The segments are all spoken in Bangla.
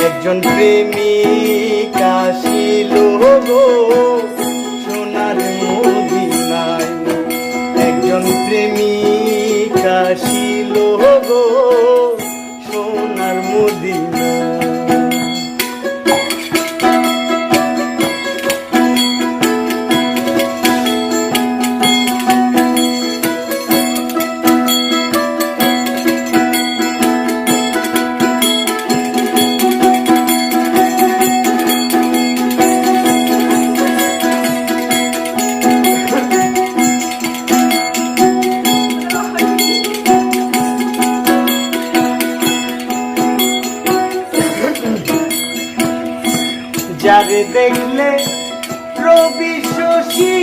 একজন প্রেমিক আসিল গো সোনার মদিনায় একজন প্রেমিক আসিল গো যারে দেখলে রবি শশী।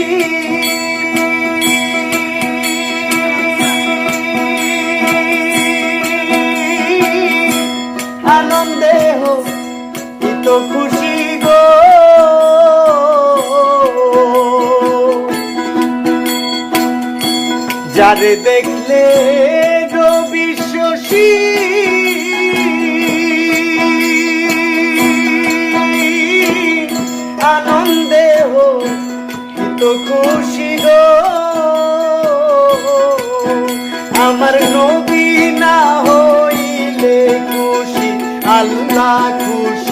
আনন্দে হিত খুশি গো। যারে দেখলে রবি শশী। তো খুশি গো। আমার নবী না হইলে খুশি আল্লাহ খুশি।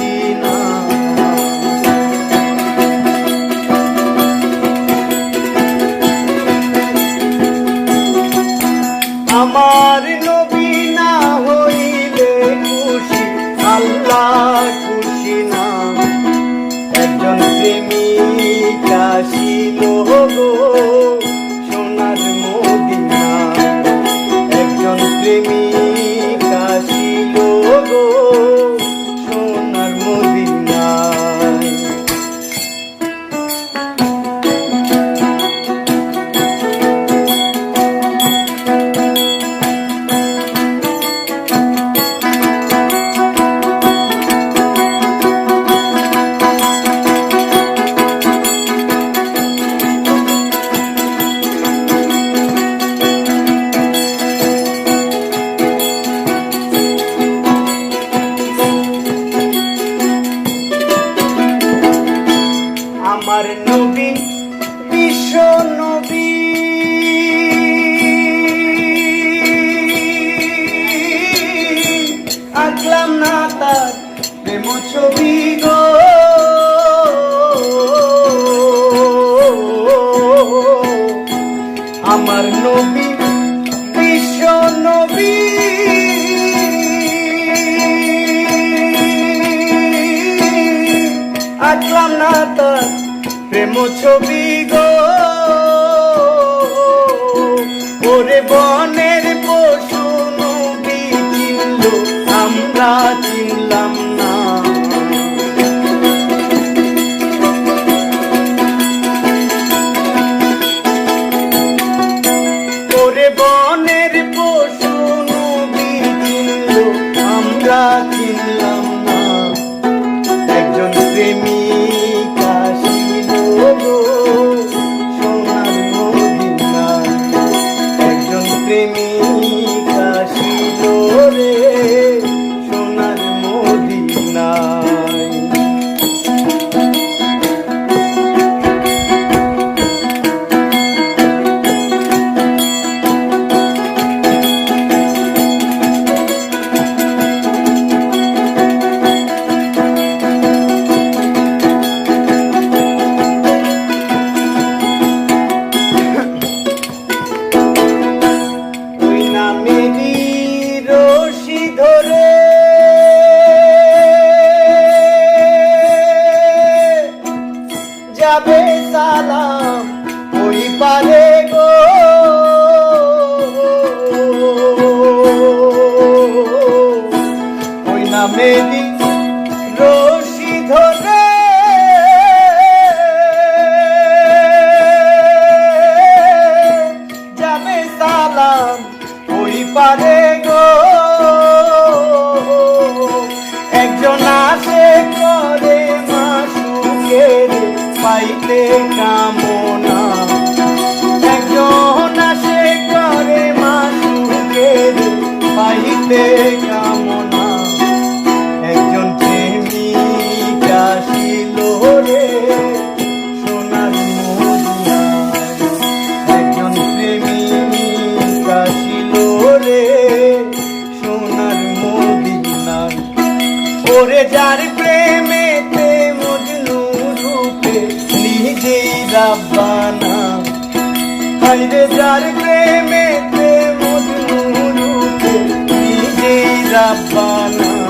রাখলাম না তার প্রেম ছবি গো। যাবে সালাম ওই গো। যার প্রেমেতে মজনু রূপে নিজেই রাব্বানা। হাইরে যার প্রেমেতে মজনু রূপে নিজেই রাব্বানা।